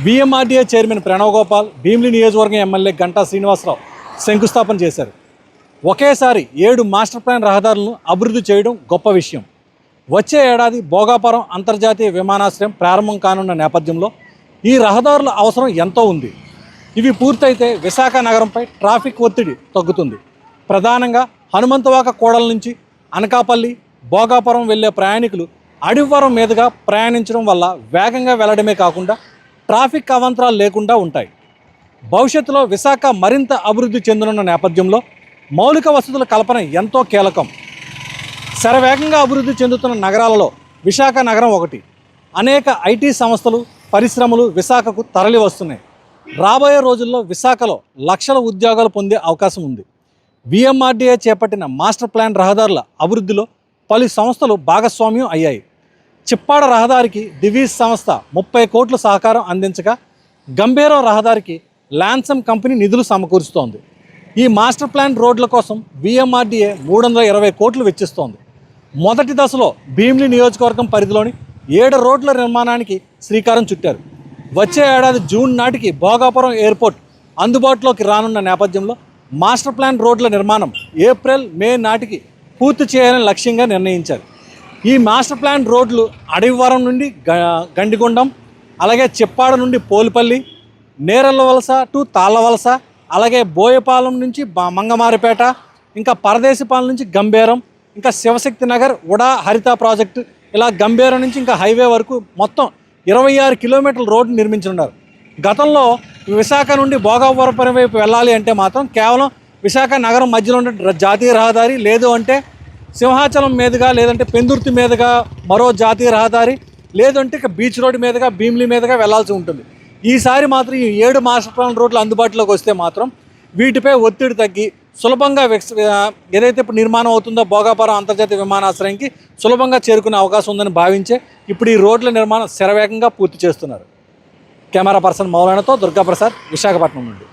BMRDA chairman Pranav Gopal Bheemili నియోజకవర్గం MLA Ganta Srinivasarao శంకుస్థాపన చేశారు. ఒకేసారి ఏడు మాస్టర్ ప్లాన్ రహదారులను అభివృద్ధి చేయడం గొప్ప విషయం. వచ్చే ఏడాది భోగాపురం అంతర్జాతీయ విమానాశ్రయం ప్రారంభం కానున్న నేపథ్యంలో ఈ రహదారుల అవసరం ఎంతో ఉంది. ఇవి పూర్తయితే విశాఖ నగరంపై ట్రాఫిక్ ఒత్తిడి తగ్గుతుంది. ప్రధానంగా హనుమంతవాక కోడల నుంచి అనకాపల్లి భోగాపురం వెళ్ళే ప్రయాణికులు అడివరం మీదుగా ప్రయాణించడం వల్ల వేగంగా వెళ్ళడమే కాకుండా ట్రాఫిక్ అవంతరాలు లేకుండా ఉంటాయి. భవిష్యత్తులో విశాఖ మరింత అభివృద్ధి చెందనున్న నేపథ్యంలో మౌలిక వసతుల కల్పన ఎంతో కీలకం. శరవేగంగా అభివృద్ధి చెందుతున్న నగరాలలో విశాఖ నగరం ఒకటి. అనేక ఐటీ సంస్థలు పరిశ్రమలు విశాఖకు తరలి వస్తున్నాయి. రాబోయే రోజుల్లో విశాఖలో లక్షల ఉద్యోగాలు పొందే అవకాశం ఉంది. విఎంఆర్డీఏ చేపట్టిన మాస్టర్ ప్లాన్ రహదారుల అభివృద్ధిలో పలు సంస్థలు భాగస్వామ్యం అయ్యాయి. చిప్పాడ రహదారికి డివీస్ సంస్థ ముప్పై కోట్ల సహకారం అందించగా గంభీరం రహదారికి ల్యాన్సమ్ కంపెనీ నిధులు సమకూరుస్తోంది. ఈ మాస్టర్ ప్లాన్ రోడ్ల కోసం విఎంఆర్డీఏ మూడు వందల ఇరవై కోట్లు వెచ్చిస్తోంది. మొదటి దశలో భీమిలి నియోజకవర్గం పరిధిలోని ఏడు రోడ్ల నిర్మాణానికి శ్రీకారం చుట్టారు. వచ్చే ఏడాది జూన్ నాటికి భోగాపురం ఎయిర్పోర్ట్ అందుబాటులోకి రానున్న నేపథ్యంలో మాస్టర్ ప్లాన్ రోడ్ల నిర్మాణం ఏప్రిల్ మే నాటికి పూర్తి చేయాలని లక్ష్యంగా నిర్ణయించారు. ఈ మాస్టర్ ప్లాన్ రోడ్లు అడవివరం నుండి గ- గండిగుండం అలాగే చిప్పాడ నుండి పోలిపల్లి నేరళ్ళ వలస టు తాళ్ళ వలస అలాగే బోయపాలెం నుంచి మంగమారిపేట ఇంకా పరదేశపాలెం నుంచి గంభీరం ఇంకా శివశక్తి నగర్ ఉడా హరిత ప్రాజెక్టు ఇలా గంభీరం నుంచి ఇంకా హైవే వరకు మొత్తం ఇరవై ఆరు కిలోమీటర్ల రోడ్డు నిర్మించనున్నారు. గతంలో విశాఖ నుండి భోగాపురం వైపు వెళ్ళాలి అంటే మాత్రం కేవలం విశాఖ నగరం మధ్యలో ఉండే జాతీయ రహదారి లేదు అంటే సింహాచలం మీదుగా లేదంటే పెందుర్తి మీదుగా మరో జాతీయ రహదారి లేదంటే ఇక బీచ్ రోడ్ మీదుగా భీమిలి మీదుగా వెళ్ళాల్సి ఉంటుంది. ఈసారి మాత్రం ఈ ఏడు మాస్టర్ ప్లాన్ రోడ్లు అందుబాటులోకి వస్తే మాత్రం వీటిపై ఒత్తిడి తగ్గి సులభంగా ఏదైతే ఇప్పుడు నిర్మాణం అవుతుందో భోగాపురం అంతర్జాతీయ విమానాశ్రయంకి సులభంగా చేరుకునే అవకాశం ఉందని భావించే ఇప్పుడు ఈ రోడ్ల నిర్మాణం శరవేగంగా పూర్తి చేస్తున్నారు. కెమెరా పర్సన్ మౌలానాతో దుర్గాప్రసాద్ విశాఖపట్నం నుండి.